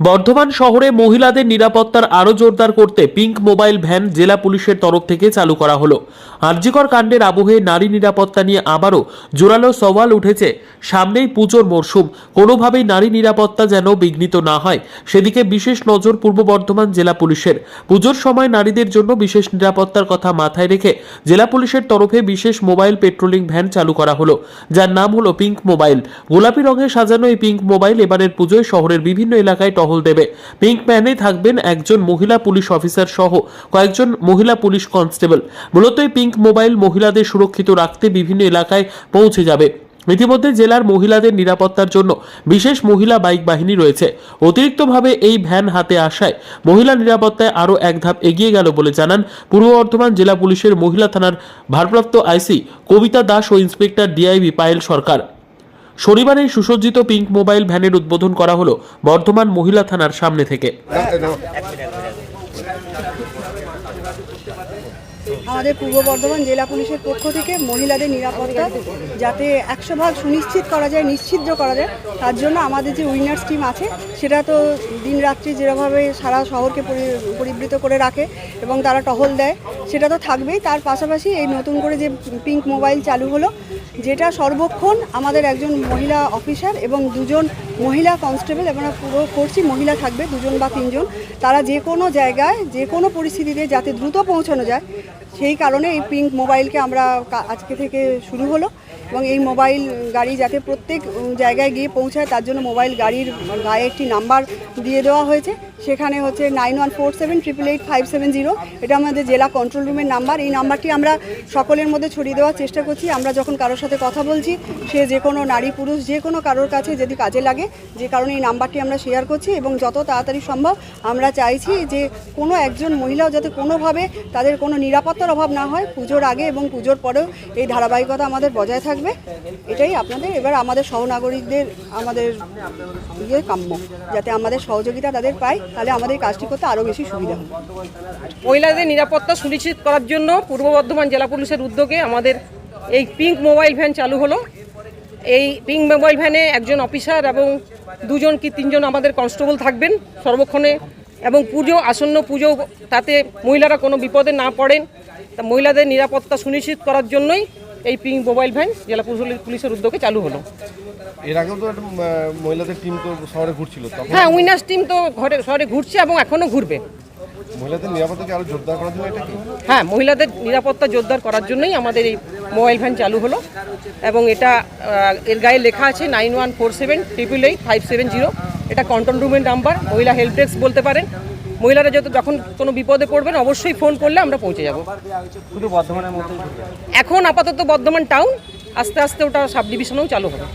বর্ধমান শহরে মহিলাদের নিরাপত্তার আরও জোরদার করতে পিঙ্ক মোবাইল ভ্যান জেলা পুলিশের তরফ থেকে চালু করা হলো। আর্যিকর কাণ্ডের আবহে নারী নিরাপত্তা নিয়ে আবারও জোরালো সওয়াল উঠেছে। সামনেই পুজোর মরশুম। কোনোভাবেই নারী নিরাপত্তা যেন বিঘ্নিত না হয়। সেদিকে বিশেষ নজর পূর্ব বর্ধমান জেলা পুলিশের। পুজোর সময় নারীদের জন্য বিশেষ নিরাপত্তার কথা মাথায় রেখে জেলা পুলিশের তরফে বিশেষ মোবাইল পেট্রোলিং ভ্যান চালু করা হলো। যার নাম হলো পিঙ্ক মোবাইল। গোলাপি রঙে সাজানো এই পিঙ্ক মোবাইল এবারের পুজোয় শহরের বিভিন্ন এলাকায় টহল দেবে। পিঙ্ক ভ্যানে থাকবেন একজন মহিলা পুলিশ অফিসার সহ কয়েকজন মহিলা পুলিশ কনস্টেবল। মূলত এই পিঙ্ক মোবাইল মহিলাদের সুরক্ষিত রাখতে বিভিন্ন এলাকায় পৌঁছে যাবে। ইতিমধ্যে জেলার মহিলাদের নিরাপত্তার জন্য বিশেষ মহিলা বাইক বাহিনী রয়েছে। অতিরিক্তভাবে এই ভ্যান হাতে আসায় মহিলা নিরাপত্তায় আরও এক ধাপ এগিয়ে গেল বলে জানান পূর্ব বর্ধমান জেলা পুলিশের মহিলা থানার ভারপ্রাপ্ত আইসি কবিতা দাস ও ইন্সপেক্টর ডিআইবি পায়েল সরকার। শনিবার এই সুসজ্জিত পিঙ্ক মোবাইল ভ্যানের উদ্বোধন করা হলো বর্ধমান মহিলা থানার সামনে থেকে। আমাদের পূর্ব বর্ধমান জেলা পুলিশের পক্ষ থেকে মহিলাদের নিরাপত্তা যাতে একশো ভাগ সুনিশ্চিত করা যায়, নিশ্চিদ্র করা যায়, তার জন্য আমাদের যে উইনার্স টিম আছে, সেটা তো দিনরাত্রি যেভাবে সারা শহরকে পরি- পরিবৃত করে রাখে এবং তারা টহল দেয়, সেটা তো থাকবেই। তার পাশাপাশি এই নতুন করে যে পিঙ্ক মোবাইল চালু হলো যেটা সর্বক্ষণ আমাদের একজন মহিলা অফিসার এবং দুজন মহিলা কনস্টেবল, এবং পুরো ফোর্সই মহিলা থাকবে, দুজন বা তিনজন, তারা যে কোনো জায়গায়, যে কোনো পরিস্থিতিতে যাতে দ্রুত পৌঁছানো যায়, সেই কারণে এই পিঙ্ক মোবাইলকে আমরা আজকে থেকে শুরু হলো, এবং এই মোবাইল গাড়ি যাতে প্রত্যেক জায়গায় গিয়ে পৌঁছায়, তার জন্য মোবাইল গাড়ির গায়ে একটি নাম্বার দিয়ে দেওয়া হয়েছে। সেখানে হচ্ছে nine one four seven triple eight five seven zero এটা আমাদের জেলা কন্ট্রোল রুমের নাম্বার। এই নাম্বারটি আমরা সকলের মধ্যে ছড়িয়ে দেওয়ার চেষ্টা করছি। আমরা যখন কারোর সাথে কথা বলছি, সে যে কোনো নারী পুরুষ যে কোনো কারোর কাছে যদি কাজে লাগে, যে কারণে এই নাম্বারটি আমরা শেয়ার করছি এবং যত তাড়াতাড়ি সম্ভব আমরা চাইছি যে কোনো একজন মহিলাও যাতে কোনোভাবে তাদের কোনো নিরাপত্তার অভাব না হয় পুজোর আগে এবং পুজোর পরেও এই ধারাবাহিকতা আমাদের বজায় থাকবে। এটাই আপনাদের, এবার আমাদের সহনাগরিকদের আমাদের ইয়ে কাম্য, যাতে আমাদের সহযোগিতা তাদের পায়, তাহলে আমাদের কাজটি করতে আরও বেশি সুবিধা হবে। মহিলাদের নিরাপত্তা সুনিশ্চিত করার জন্য পূর্ব বর্ধমান জেলা পুলিশের উদ্যোগে আমাদের এই পিঙ্ক মোবাইল ভ্যান চালু হলো। এই পিঙ্ক মোবাইল ভ্যানে একজন অফিসার এবং দুজন কি তিনজন আমাদের কনস্টেবল থাকবেন সর্বক্ষণে এবং পুজো আসন্ন পুজো তাতে মহিলারা কোনো বিপদে না পড়েন। তা মহিলাদের নিরাপত্তা সুনিশ্চিত করার জন্যই এই পিঙ্ক মোবাইল ভ্যান জেলা পুলিশ- পুলিশের উদ্যোগে চালু হলো। এর আগেও তো মহিলাদের টিম তো শহরে ঘুরছিল হ্যাঁ উইনার্স টিম তো ঘরে শহরে ঘুরছে এবং এখনও ঘুরবে। মহিলাদের নিরাপত্তাকে আরও জোরদার করার জন্য এটা কি? হ্যাঁ মহিলাদের নিরাপত্তা জোরদার করার জন্যই আমাদের এই মোবাইল ভ্যান চালু হলো এবং এটা এর গায়ে লেখা আছে nine one four seven triple eight five seven zero. এটা কন্ট্রোল রুমের নাম্বার মহিলা হেল্প ডেস্ক বলতে পারেন। মহিলারা যত যখন কোনো বিপদে পড়বেন অবশ্যই ফোন করলে আমরা পৌঁছে যাব। শুধু বর্ধমানের এখন আপাতত বর্ধমান টাউন আস্তে আস্তে ওটা সাব ডিভিশনেও চালু হবে।